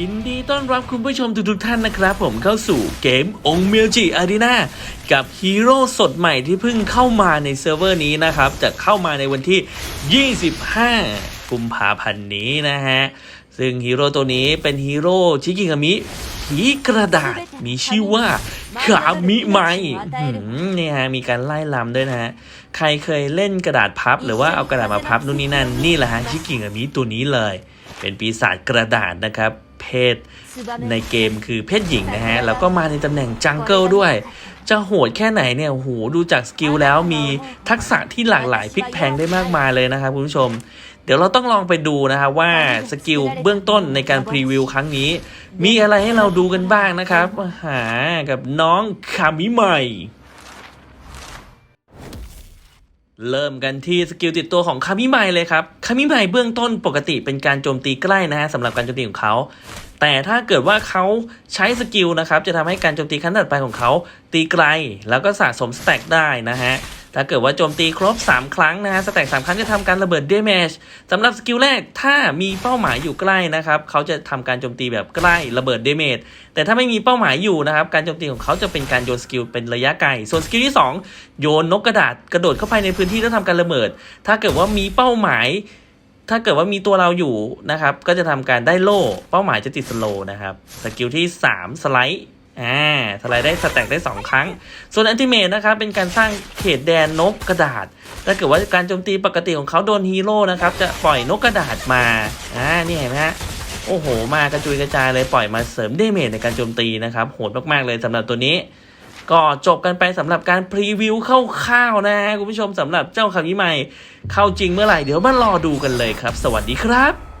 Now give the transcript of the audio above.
ยินดีต้อนรับคุณผู้ชมทุกๆท่านนะครับ ผมเข้าสู่เกมองเมียวจิอารีนากับฮีโร่สดใหม่ที่เพิ่งเข้ามาในเซิร์ฟเวอร์นี้นะครับ จะเข้ามาในวันที่ 25 กุมภาพันธ์นี้นะฮะ ซึ่งฮีโร่ตัวนี้เป็นฮีโร่ชิกิกามิผีกระดาษมีชื่อว่าคามิไมอื้อหือเนี่ยฮะมีการไล่ลำด้วยนะฮะ ใครเคยเล่นกระดาษพับ หรือว่าเอากระดาษมาพับนู่นนี่นั่นนี่แหละฮะชิกิกามิตัวนี้เลย เป็นปีศาจกระดาษนะครับ เพศในเกมคือเพศหญิงนะฮะ แล้วก็มาในตำแหน่งจังเกิลด้วย จะโหดแค่ไหนเนี่ยโหดูจากสกิลแล้วมีทักษะที่หลากหลายพลิกแพงได้มากมายเลยนะครับคุณผู้ชม เดี๋ยวเราต้องลองไปดูนะครับว่าสกิลเบื้องต้นในการพรีวิวครั้งนี้ มีอะไรให้เราดูกันบ้างนะครับหากับน้องคามิใหม่ เริ่มกันที่สกิลติดตัวของคามิไมเลยครับคามิไมเบื้องต้นปกติเป็นการโจมตีใกล้นะฮะสำหรับการโจมตีของเขา แต่ถ้าเกิดว่าเขาใช้สกิลนะครับ จะทำให้การโจมตีขั้นถัดไปของเขา ตีไกล แล้วก็สะสมสแต็กได้นะฮะ ถ้าเกิดว่าโจมตีครบ 3 ครั้งนะฮะสแต็กสามครั้งจะทำการระเบิดเดเมจสำหรับสกิลแรกถ้ามีเป้าหมายอยู่ใกล้นะครับเขาจะทำการโจมตีแบบใกล้ระเบิดเดเมจแต่ถ้าไม่มีเป้าหมายอยู่นะครับการโจมตีของเขาจะเป็นการโยนสกิลเป็นระยะไกลส่วนสกิลที่ 2 โยนนกกระดาษกระโดดเข้าไปในพื้นที่แล้วทำการระเบิด ถ้าเกิดว่ามีเป้าหมายถ้าเกิดว่ามีตัวเราอยู่นะครับ ก็จะทำการได้โล่ เป้าหมายจะติดสโลนะครับ สกิลที่ 3 สไลด์ อ่าสไลด์ได้สแต็กได้ 2 ครั้ง ส่วนอันติเมตนะครับ เป็นการสร้างเขตแดนนกกระดาษ ถ้าเกิดว่าการโจมตีปกติของเขาโดนฮีโร่นะครับ จะปล่อยนกกระดาษมา อ่า นี่เห็นไหมฮะ โอ้โห มากระจุยกระจายเลยปล่อยมาเสริมเดเมจในการโจมตีนะครับ โหดมาก ๆ เลยสำหรับตัวนี้ ก็จบกันไปสำหรับการพรีวิวคร่าวๆนะคุณผู้ชมสำหรับเจ้าคำนี้ใหม่ เข้าจริงเมื่อไหร่เดี๋ยวมารอดูกันเลยครับ สวัสดีครับ